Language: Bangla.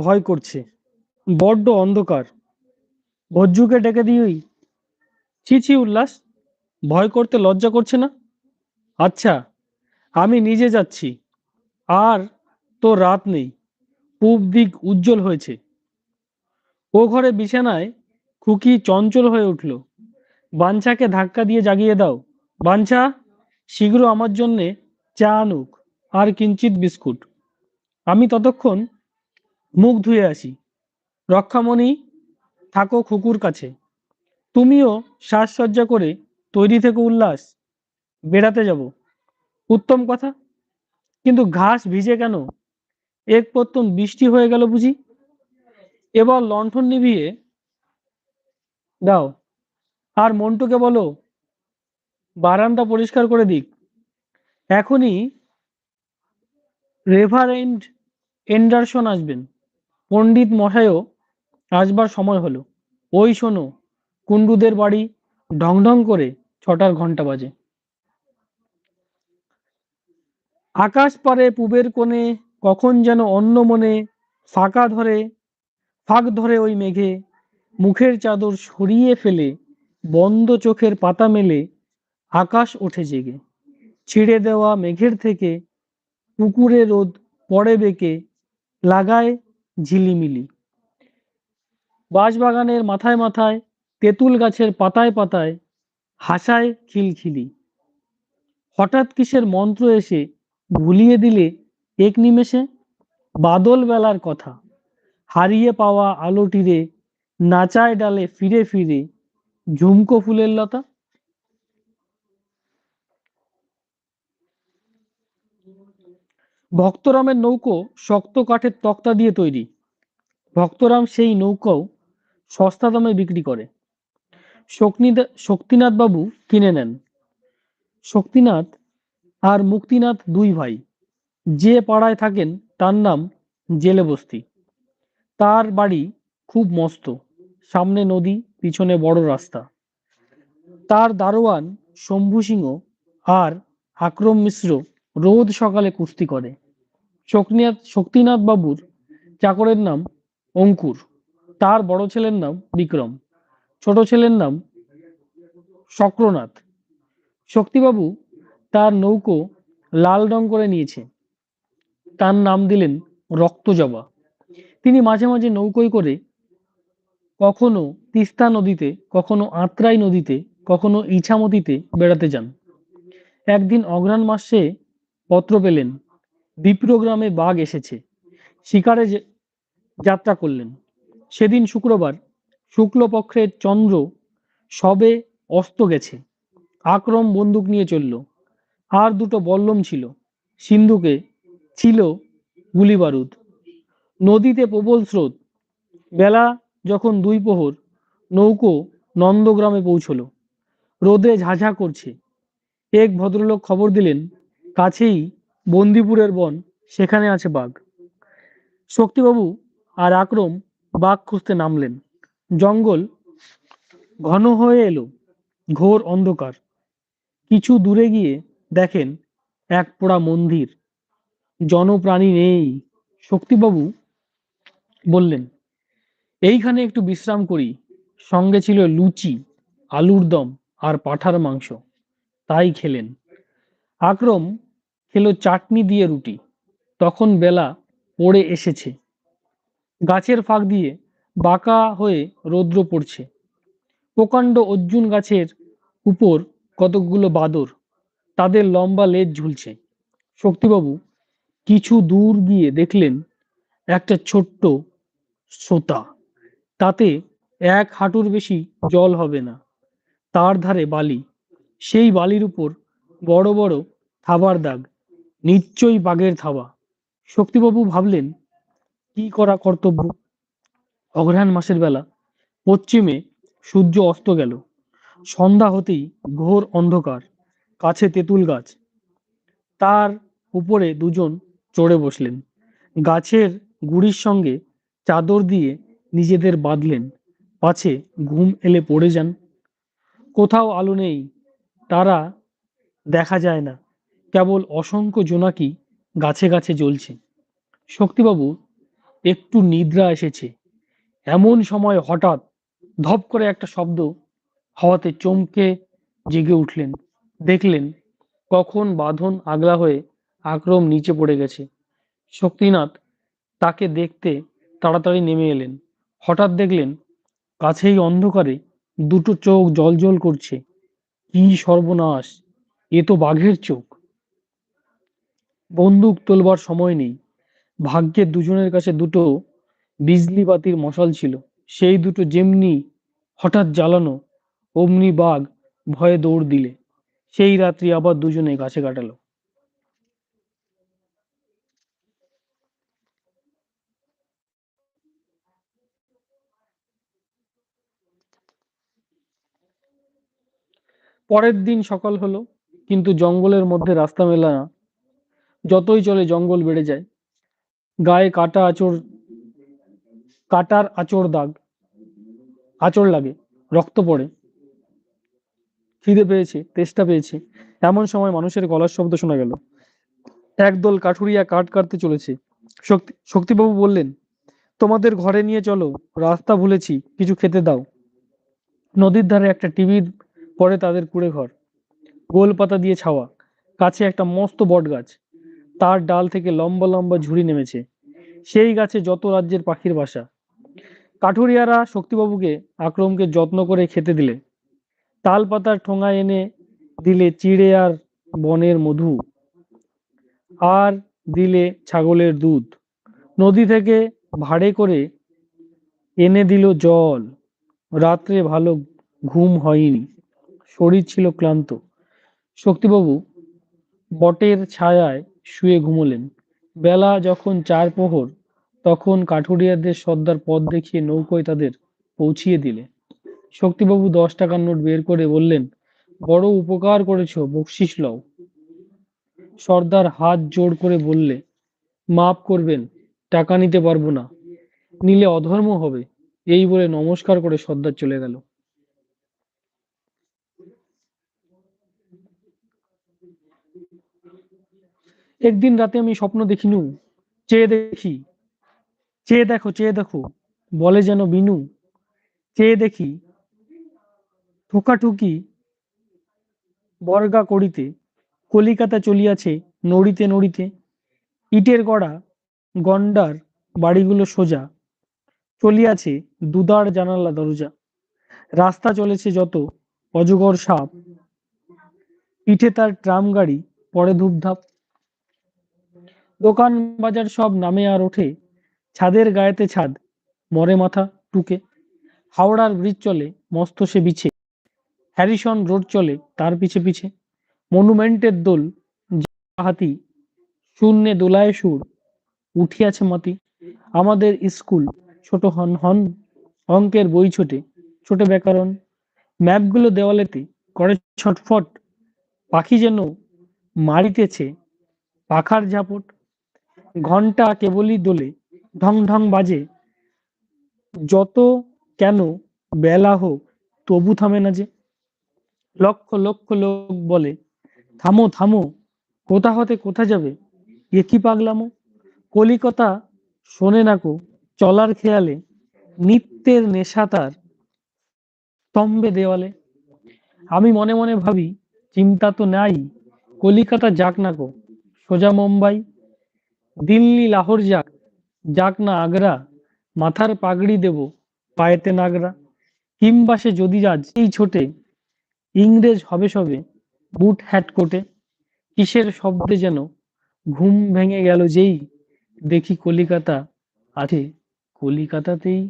ভয় করছে। বড্ড অন্ধকার। ভজ্জুকে ডেকে দিই, ছি ছি, উল্লাস, ভয় করতে লজ্জা করছে না? আচ্ছা আমি নিজে যাচ্ছি। আর তো রাত নেই, পূব দিক উজ্জ্বল হয়েছে। ও ঘরে বিছানায় খুকি চঞ্চল হয়ে উঠল। বাঞ্ছাকে ধাক্কা দিয়ে জাগিয়ে দাও। বাঞ্ছা, শীঘ্র আমার জন্যে চা আনুক, আর কিঞ্চিত বিস্কুট। আমি ততক্ষণ মুখ ধুয়ে আসি। রক্ষামণি, থাকো খুকুর কাছে। তুমিও সাজসজ্জা করে তৈরি থেকে উল্লাস, বেড়াতে যাব। উত্তম কথা। কিন্তু ঘাস ভিজে কেন? এক পত্তন বৃষ্টি হয়ে গেল বুঝি। এবার লণ্ঠন নিভিয়ে দাও। আর মন্টুকে বলো, বারান্দা পরিষ্কার করে দিক। এখনই রেভারেন্ড এন্ডারসন আসবেন। পণ্ডিত মশাইও আসবার সময় হলো। ওই শোনো কুন্ডুদের বাড়ি ঢং ঢং করে ছটার ঘণ্টা বাজে। আকাশ পারে পুবের কোণে, কখন যেন অন্য মনে ফাঁকা ধরে, ফাঁক ধরে ওই মেঘে, মুখের চাদর সরিয়ে ফেলে, বন্ধ চোখের পাতা মেলে, আকাশ ওঠে জেগে। ছিঁড়ে দেওয়া মেঘের থেকে পুকুরে রোদ পড়ে বেঁকে, লাগায় ঝিলিমিলি। বাঁশবাগানের মাথায় মাথায়, তেঁতুল গাছের পাতায় পাতায় হাসায় খিলখিলি। হঠাৎ কিসের মন্ত্র এসে ভুলিয়ে দিলে এক নিমেষে? বাদল বেলার কথা। হারিয়ে পাওয়া আলোটিরে নাচায় ডালে ফিরে ফিরে ঝুমকো ফুলের লতা। ভক্তরামের নৌকো শক্ত কাঠের তক্তা দিয়ে তৈরি। ভক্তরাম সেই নৌকাও সস্তা দামে বিক্রি করে। শক্তিনাথ বাবু কিনে নেন। শক্তিনাথ আর মুক্তিনাথ দুই ভাই, যে পাড়ায় থাকেন তার নাম জেলে বস্তি। তার বাড়ি খুব মস্ত, সামনে নদী, পিছনে বড় রাস্তা। তার দারোয়ান শম্ভু সিংহ আর আক্রম মিশ্র রোজ সকালে কুস্তি করে। শক্তিনাথ শক্তিনাথ বাবুর চাকরের নাম অঙ্কুর। তার বড় ছেলের নাম বিক্রম। ছোট ছেলের নাম শক্রনাথ। শক্তিবাবু তার নৌকো লাল রং করে নিয়েছে। তার নাম দিলেন রক্তজবা। তিনি মাঝে মাঝে নৌকোয় করে কখনো তিস্তা নদীতে, কখনো আত্রাই নদীতে, কখনো ইছামতিতে বেড়াতে যান। একদিন অঘ্রাণ মাসে পত্র পেলেন। বিপ্রগ্রামে বাঘ এসেছে। শিকারে যাত্রা করলেন। সেদিন শুক্রবার শুক্লপক্ষের চন্দ্র সবে অস্ত গেছে। আক্রম বন্দুক নিয়ে চলল। আর দুটো বল্লম ছিল। সিন্ধুকে ছিল গুলি বারুদ নদীতে প্রবল স্রোত। বেলা যখন দুই প্রহর নৌকো নন্দগ্রামে পৌঁছল। রোদে ঝাঝা করছে। এক ভদ্রলোক খবর দিলেন কাছেই বন্দিপুরের বন, সেখানে আছে বাঘ। শক্তিবাবু আর আক্রম বাঘ খুঁজতে নামলেন। জঙ্গল ঘন হয়ে এলো, ঘোর অন্ধকার। কিছু দূরে গিয়ে দেখেন এক পোড়া মন্দির। জনপ্রাণী নেই। শক্তিবাবু বললেন, এইখানে একটু বিশ্রাম করি। সঙ্গে ছিল লুচি, আলুর দম আর পাঠার মাংস। তাই খেলেন। আক্রম খেলো চাটনি দিয়ে রুটি। তখন বেলা পড়ে এসেছে। গাছের ফাঁক দিয়ে বাঁকা হয়ে রৌদ্র পড়ছে। প্রকাণ্ড অর্জুন গাছের উপর কতকগুলো বাদর, তাদের লম্বা লেজ ঝুলছে। শক্তিবাবু কিছু দূর গিয়ে দেখলেন একটা ছোট্ট সোতা। তাতে এক হাঁটুর বেশি জল হবে না। তার ধারে বালি। সেই বালির উপর বড় বড় থাবার দাগ, নিশ্চয়ই বাঘের থাবা। শক্তিবাবু ভাবলেন, কি করা কর্তব্য? অঘ্রাণ মাসের বেলা পশ্চিমে সূর্য অস্ত গেল। সন্ধ্যা হতেই ঘোর অন্ধকার, কাছে তেঁতুল গাছ। তার উপরে দুজন চড়ে বসলেন। গাছের গুড়ির সঙ্গে চাদর দিয়ে নিজেদের বাঁধলেন। পাছে ঘুম এলে পড়ে যান। কোথাও আলো নেই, তারা দেখা যায় না। কেবল অসংখ্য জোনাকি গাছে গাছে জ্বলছে। শক্তিবাবু, একটু নিদ্রা এসেছে। এমন সময় হঠাৎ ধপ করে একটা শব্দ হওয়াতে চমকে জেগে উঠলেন। দেখলেন কখন বাঁধন আগলা হয়ে আক্রম নিচে পড়ে গেছে। শক্তিনাথ তাকে দেখতে তাড়াতাড়ি নেমে এলেন। হঠাৎ দেখলেন কাছেই অন্ধকারে দুটো চোখ জলজল করছে। কি সর্বনাশ! এ তো বাঘের চোখ। বন্দুক তোলবার সময় নেই। ভাগ্যের দুজনের কাছে দুটো বিজলি বাতির মশাল ছিল। সেই দুটো যেমনি হঠাৎ জ্বালানো, অমনি বাঘ ভয়ে দৌড় দিলে। সেই রাত্রি আবার দুজনে গাছে কাটালো। পরের দিন সকাল হলো। কিন্তু জঙ্গলের মধ্যে রাস্তা মেলা না। যতই চলে জঙ্গল বেড়ে যায়। গায়ে কাটা আঁচড়, কাটার আঁচড় দাগ, আঁচড় লাগে, রক্ত পড়ে। খিদে পেয়েছে, তেষ্টা পেয়েছে। এমন সময় মানুষের গলার শব্দ শোনা গেল। একদল কাঠুরিয়া কাঠ কাটতে চলেছে। শক্তি, শক্তিবাবু বললেন, তোমাদের ঘরে নিয়ে চলো, রাস্তা ভুলেছি, কিছু খেতে দাও। নদীর ধারে একটা টিভির পরে তাদের কুড়ে ঘর গোল পাতা দিয়ে ছাওয়া। কাছে একটা মস্ত বট গাছ। তার ডাল থেকে লম্বা লম্বা ঝুড়ি নেমেছে। সেই গাছে যত রাজ্যের পাখির বাসা। কাঠুরিয়ারা শক্তিবাবুকে আক্রমকে যত্ন করে খেতে দিলে। তাল পাতার ঠোঙা এনে দিলে চিড়ে আর বনের মধু। আর দিলে ছাগলের দুধ। নদী থেকে ভাড়ে করে এনে দিল জল। রাত্রে ভালো ঘুম হয়নি। শরীর ছিল ক্লান্ত। শক্তিবাবু বটের ছায়ায় শুয়ে ঘুমোলেন। বেলা যখন চার প্রহর, তখন কাঠুরিয়াদের সর্দার পথ দেখিয়ে নৌকোয় তাদের পৌঁছিয়ে দিলে। শক্তিবাবু দশ টাকার নোট বের করে বললেন, বড় উপকার করেছ, বকশিস লও। সর্দার হাত জোর করে বললে মাফ করবেন, টাকা নিতে পারব না। নিলে অধর্ম হবে। এই বলে নমস্কার করে সর্দার চলে গেল। একদিন রাতে আমি স্বপ্ন দেখিনু চেয়ে দেখি, চেয়ে দেখো চেয়ে দেখো, বলে যেন বিনু, চেয়ে দেখি, ঠোকাঠুকি বর্গা করিতে কলিকাতা চলিয়াছে নড়িতে নড়িতে, ইটের গড়া গন্ডার বাড়িগুলো সোজা, চলিয়াছে দুদার জানালা দরজা, রাস্তা চলেছে যত অজগর সাপ, পিঠে তার ট্রাম গাড়ি পরে ধূপধাপ দোকান বাজার সব নামে আর ওঠে। ছাদের গায়েতে ছাদ, মরে মাথা টুকে। হাওড়ার ব্রিজ চলে, মস্ত সে বিছে। হ্যারিসন রোড চলে, তার পিছে পিছে। মনুমেন্টের দোল হাতি। শূন্যে দোলায় সুর, উঠিয়াছে মাতি আমাদের স্কুল, ছোট হন হন, অঙ্কের বই ছোটে। ছোট ব্যাকরণ, ম্যাপগুলো দেওয়ালেতে করে ছটফট। পাখি যেন মারিতেছে, পাখার ঝাপট। ঘণ্টা কেবলই দোলে, ঢং ঢং বাজে। যত কেন বেলা হোক, তবু থামে না যে। লক্ষ লক্ষ লোক বলে, থামো থামো, কোথা হতে কোথা যাবে? এ কি পাগলামো? কলিকতা শোনে নাকো চলার খেয়ালে, নিত্যের নেশা তার স্তম্ভে দেওয়ালে। আমি মনে মনে ভাবি, চিন্তা তো নাই, কলিকাতা যাক নাকো সোজা মুম্বাই দিল্লি, লাহোর যাক। যাক না আগ্রা, মাথার পাগড়ি দেব পায়েতে নাগরা। হিমবাসে যদি আজ এই ছোটে, ইংরেজ হবে সবে বুট হ্যাট কোটে। কিসের শব্দে যেন ঘুম ভেঙে গেল যেই, দেখি কলিকাতা আছে কলিকাতাতেই।